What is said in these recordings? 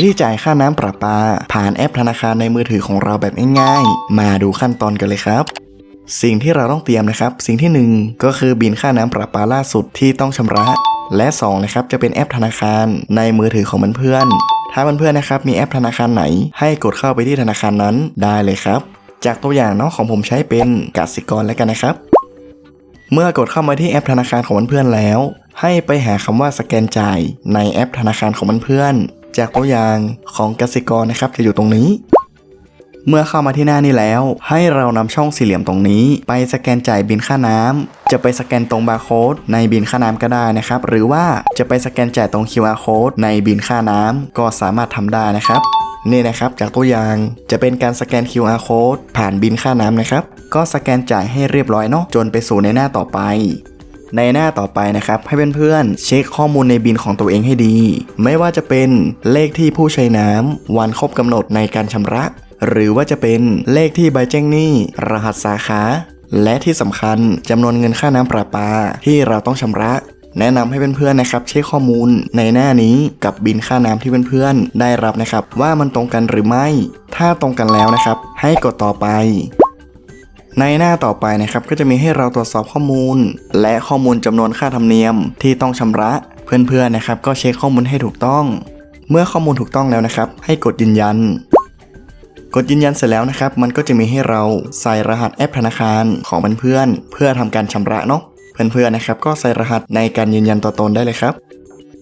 วิธีจ่ายค่าน้ำประปา ผ่านแอปธนาคารในมือถือของเราแบบง่ายๆ มาดูขั้นตอนกันเลยครับสิ่งที่เราต้องเตรียมนะครับ สิ่งที่หนึ่งก็คือบินค่าน้ำประปาล่าสุดที่ต้องชำระ และสองนะครับ จะเป็นแอปธนาคารในมือถือของเพื่อนๆถ้าเพื่อนๆนะครับ มีแอปธนาคารไหน ให้กดเข้าไปที่ธนาคารนั้นได้เลยครับ จากตัวอย่างเนาะของผมใช้เป็นกสิกรแล้วกันนะครับ เมื่อกดเข้ามาที่แอปธนาคารของเพื่อนๆแล้ว ให้ไปหาคำว่าสแกนจ่ายในแอปธนาคารของเพื่อนๆ จากตัวอย่างของกสิกรนะครับจะอยู่ตรงนี้ เมื่อเข้ามาที่หน้านี้แล้ว ให้เรานำช่องสี่เหลี่ยมตรงนี้ ไปสแกนจ่ายบินค่าน้ำจะไปสแกนตรงบาร์โค้ดในบินค่าน้ำก็ได้นะครับ หรือว่าจะไปสแกนจ่ายตรง QR code ในบินค่าน้ำก็สามารถทำได้นะครับนี่นะครับจากตัวอย่างจะเป็นการสแกน QR code ผ่านบินค่าน้ำนะครับ ก็สแกนจ่ายให้เรียบร้อยเนาะจนไปสู่ในหน้าต่อไป ในหน้าต่อไปนะครับ ให้เพื่อนๆเช็คข้อมูลในบินของตัวเองให้ดี ไม่ว่าจะเป็นเลขที่ผู้ใช้น้ำวันครบกำหนดในการชำระ หรือว่าจะเป็นเลขที่ใบแจ้งหนี้ รหัสสาขา และที่สำคัญจำนวนเงินค่าน้ำประปา ที่เราต้องชำระแนะนำให้เพื่อนๆนะครับเช็คข้อมูลในหน้านี้กับบินค่าน้ำที่เพื่อนๆได้รับนะครับ ว่ามันตรงกันหรือไม่ ถ้าตรงกันแล้วนะครับ ให้กดต่อไป ในหน้าต่อไปนะครับก็จะมีให้เราตรวจสอบข้อมูล และข้อมูลจำนวนค่าธรรมเนียมที่ต้องชำระ เพื่อนๆนะครับ ก็เช็คข้อมูลให้ถูกต้อง เมื่อข้อมูลถูกต้องแล้วนะครับ ให้กดยืนยัน กดยืนยันเสร็จแล้วนะครับ มันก็จะมีให้เราใส่รหัสแอปธนาคารของเพื่อนๆเพื่อทำการชำระเนาะเพื่อนๆนะครับ ก็ใส่รหัสในการยืนยันตัวตนได้เลยครับ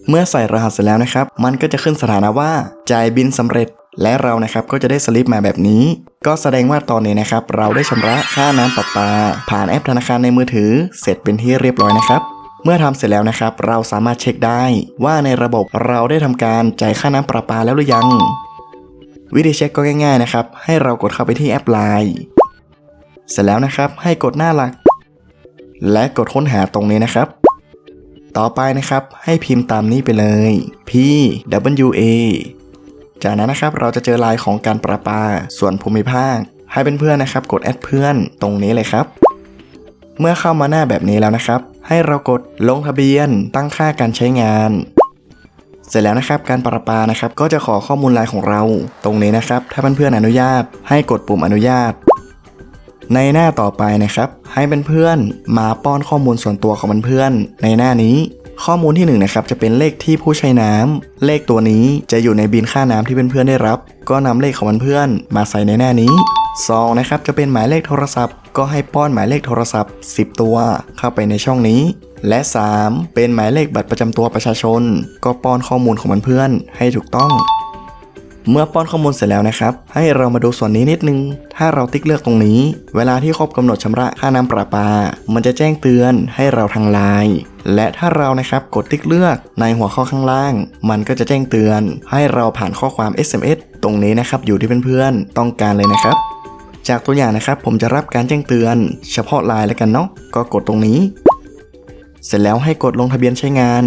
เมื่อใส่รหัสเสร็จแล้วนะครับ มันก็จะขึ้นสถานะว่าจ่ายบินสำเร็จ และเรานะครับก็จะได้สลิปมาแบบนี้ ก็แสดงว่าตอนนี้นะครับ เราได้ชำระค่าน้ำประปา ผ่านแอปธนาคารในมือถือ เสร็จเป็นที่เรียบร้อยนะครับ เมื่อทำเสร็จแล้วนะครับ เราสามารถเช็คได้ ว่าในระบบเราได้ทำการจ่ายค่าน้ำประปาแล้วหรือยัง วิธีเช็คก็ง่ายๆนะครับ ให้เรากดเข้าไปที่แอป Line เสร็จแล้วนะครับให้กดหน้าหลัก และกดค้นหาตรงนี้นะครับ ต่อไปนะครับให้พิมพ์ตามนี้ไปเลย P W A จากนั้นนะครับเราจะเจอไลน์ของการประปา ส่วนภูมิภาค ให้เป็นเพื่อนนะครับ กดแอดเพื่อนตรงนี้เลยครับ เมื่อเข้ามาหน้าแบบนี้แล้วนะครับ ให้เรากดลงทะเบียน ตั้งค่าการใช้งาน เสร็จแล้วนะครับการประปานะครับ ก็จะขอข้อมูลไลน์ของเรา ตรงนี้นะครับ ถ้าเพื่อนๆอนุญาต ให้กดปุ่มอนุญาต ในหน้าต่อไปนะครับ ให้เป็นเพื่อนมาป้อนข้อมูลส่วนตัวของเพื่อนๆในหน้านี้ ข้อมูลที่1นงนะครับจะเป็นเลขที่ผู้ใช้น้ำเลขตัวนี้จะอยู่ในบินค่าน้ำที่เพื่อนๆได้รับ ก็นำเลขของเพื่อนๆมาใส่ในหน้านี้2นะครับจะเป็นหมายเลขโทรศัพท์ ก็ให้ป้อนหมายเลขโทรศัพท์ 10 ตัว เข้าไปในช่องนี้ และ 3 เป็นหมายเลขบัตรประจำตัวประชาชน ก็ป้อนข้อมูลของเพื่อนๆให้ถูกต้อง เมื่อป้อนข้อมูลเสร็จแล้วนะครับ ให้เรามาดูส่วนนี้นิดนึง ถ้าเราติ๊กเลือกตรงนี้ เวลาที่ครบกำหนดชำระค่าน้ำประปา มันจะแจ้งเตือนให้เราทางไลน์และถ้าเรานะครับกดติ๊กเลือกในหัวข้อข้างล่าง มันก็จะแจ้งเตือน ให้เราผ่านข้อความ SMS ตรงนี้นะครับอยู่ที่เพื่อนๆต้องการเลยนะครับ จากตัวอย่างนะครับผมจะรับการแจ้งเตือน เฉพาะไลน์แล้วกันเนาะก็กดตรงนี้ เสร็จแล้วให้กดลงทะเบียนใช้งาน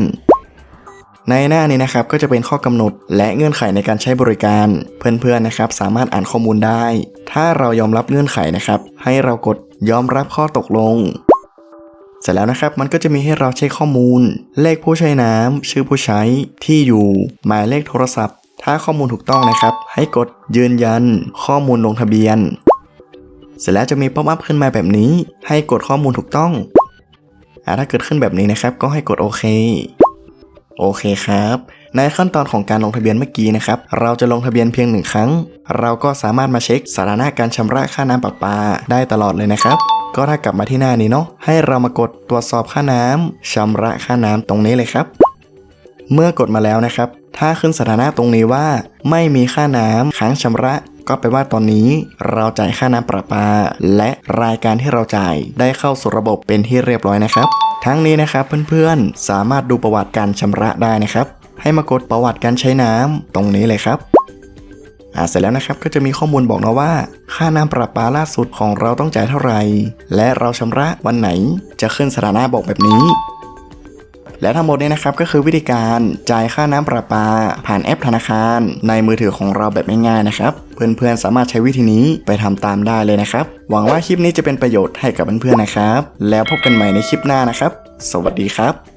ในหน้านี้นะครับก็จะเป็นข้อกำหนด และเงื่อนไขในการใช้บริการ เพื่อนๆนะครับสามารถอ่านข้อมูลได้ ถ้าเรายอมรับเงื่อนไขนะครับ ให้เรากดยอมรับข้อตกลงเสร็จแล้วนะครับมันก็จะมีให้เราเช็คข้อมูล เลขผู้ใช้น้ำชื่อผู้ใช้ที่อยู่ หมายเลขโทรศัพท์ ถ้าข้อมูลถูกต้องนะครับ ให้กดยืนยัน ข้อมูลลงทะเบียน เสร็จแล้วจะมีป๊อปอัพขึ้นมาแบบนี้ ให้กดข้อมูลถูกต้องอถ้าเกิดขึ้นแบบนี้นะครับ ก็ให้กดโอเค โอเคครับ ในขั้นตอนของการลงทะเบียนเมื่อกี้นะครับ เราจะลงทะเบียนเพียงหนึ่งครั้ง เราก็สามารถมาเช็คสถานะการชำระค่าน้ำประปาได้ตลอดเลยนะครับ ก็ถ้ากลับมาที่หน้านี้เนาะ ให้เรามากดตรวจสอบค่าน้ำชำระค่าน้ำตรงนี้เลยครับ เมื่อกดมาแล้วนะครับ ถ้าขึ้นสถานะตรงนี้ว่า ไม่มีค่าน้ำค้างชำระก็แปลว่าตอนนี้เราจ่ายค่าน้ำประปา และรายการที่เราจ่ายได้เข้าสู่ระบบเป็นที่เรียบร้อยนะครับ ทั้งนี้นะครับเพื่อนๆ สามารถดูประวัติการชำระได้นะครับ ให้มากดประวัติการใช้น้ำตรงนี้เลยครับอ่าเสร็จแล้วนะครับก็จะมีข้อมูลบอกนะว่า ค่าน้ำประปาล่าสุดของเราต้องจ่ายเท่าไหร่ และเราชำระวันไหนจะขึ้นสถานะบอกแบบนี้ และทั้งหมดนี้นะครับก็คือวิธีการจ่ายค่าน้ำประปา ผ่านแอปธนาคาร ในมือถือของเราแบบง่ายๆนะครับเพื่อนๆสามารถใช้วิธีนี้ไปทำตามได้เลยนะครับ หวังว่าคลิปนี้จะเป็นประโยชน์ให้กับเพื่อนๆนะครับ แล้วพบกันใหม่ในคลิปหน้านะครับ สวัสดีครับ